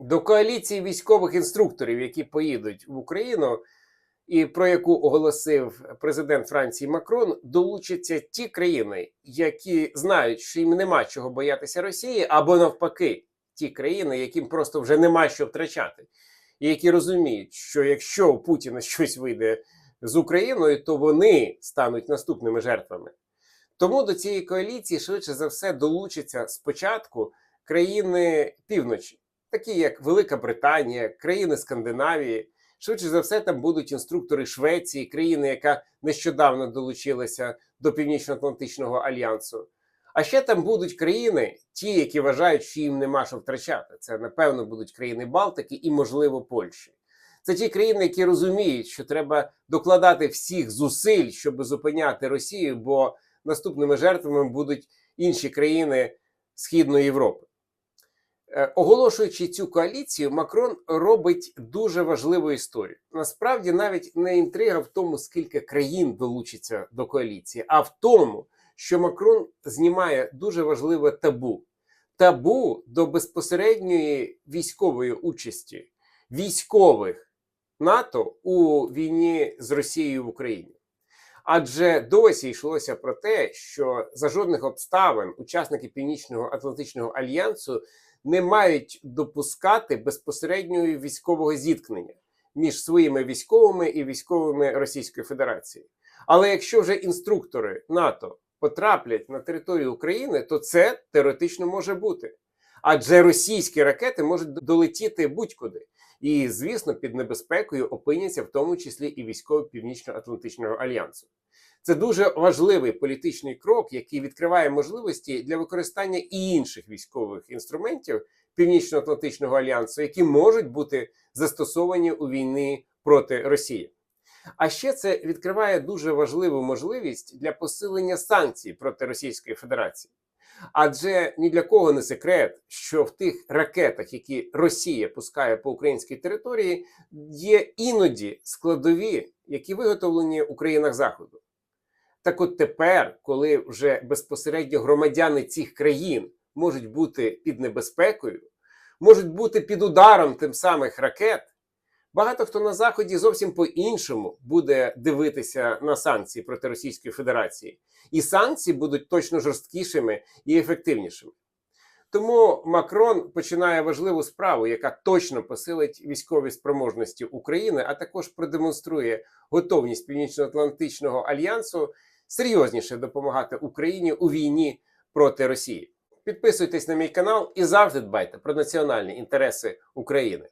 До коаліції військових інструкторів, які поїдуть в Україну, і про яку оголосив президент Франції Макрон, долучаться ті країни, які знають, що їм нема чого боятися Росії, або навпаки, ті країни, яким просто вже нема що втрачати, і які розуміють, що якщо у Путіна щось вийде з Україною, то вони стануть наступними жертвами. Тому до цієї коаліції швидше за все долучаться спочатку країни півночі, такі як Велика Британія, країни Скандинавії. Швидше за все, там будуть інструктори Швеції, країни, яка нещодавно долучилася до Північно-Атлантичного альянсу. А ще там будуть країни, ті, які вважають, що їм нема що втрачати. Це, напевно, будуть країни Балтики і, можливо, Польщі. Це ті країни, які розуміють, що треба докладати всіх зусиль, щоб зупиняти Росію, бо наступними жертвами будуть інші країни Східної Європи. Е, Оголошуючи цю коаліцію, Макрон робить дуже важливу історію. Насправді, навіть не інтрига в тому, скільки країн долучиться до коаліції, а в тому, що Макрон знімає дуже важливе табу табу до безпосередньої військової участі військових НАТО у війні з Росією в Україні. Адже досі йшлося про те, що за жодних обставин учасники Північного Атлантичного альянсу не мають допускати безпосереднього військового зіткнення між своїми військовими і військовими Російської Федерації. Але якщо вже інструктори НАТО потраплять на територію України, то це теоретично може бути. Адже російські ракети можуть долетіти будь-куди. І, звісно, під небезпекою опиняться в тому числі і військові Північно-Атлантичного альянсу. Це дуже важливий політичний крок, який відкриває можливості для використання і інших військових інструментів Північно-Атлантичного альянсу, які можуть бути застосовані у війні проти Росії. А ще це відкриває дуже важливу можливість для посилення санкцій проти Російської Федерації. Адже ні для кого не секрет, що в тих ракетах, які Росія пускає по українській території, є іноді складові, які виготовлені у країнах Заходу. Так от тепер, коли вже безпосередньо громадяни цих країн можуть бути під небезпекою, можуть бути під ударом тим самих ракет, багато хто на Заході зовсім по-іншому буде дивитися на санкції проти Російської Федерації. І санкції будуть точно жорсткішими і ефективнішими. Тому Макрон починає важливу справу, яка точно посилить військові спроможності України, а також продемонструє готовність Північно-Атлантичного альянсу серйозніше допомагати Україні у війні проти Росії. Підписуйтесь на мій канал і завжди дбайте про національні інтереси України.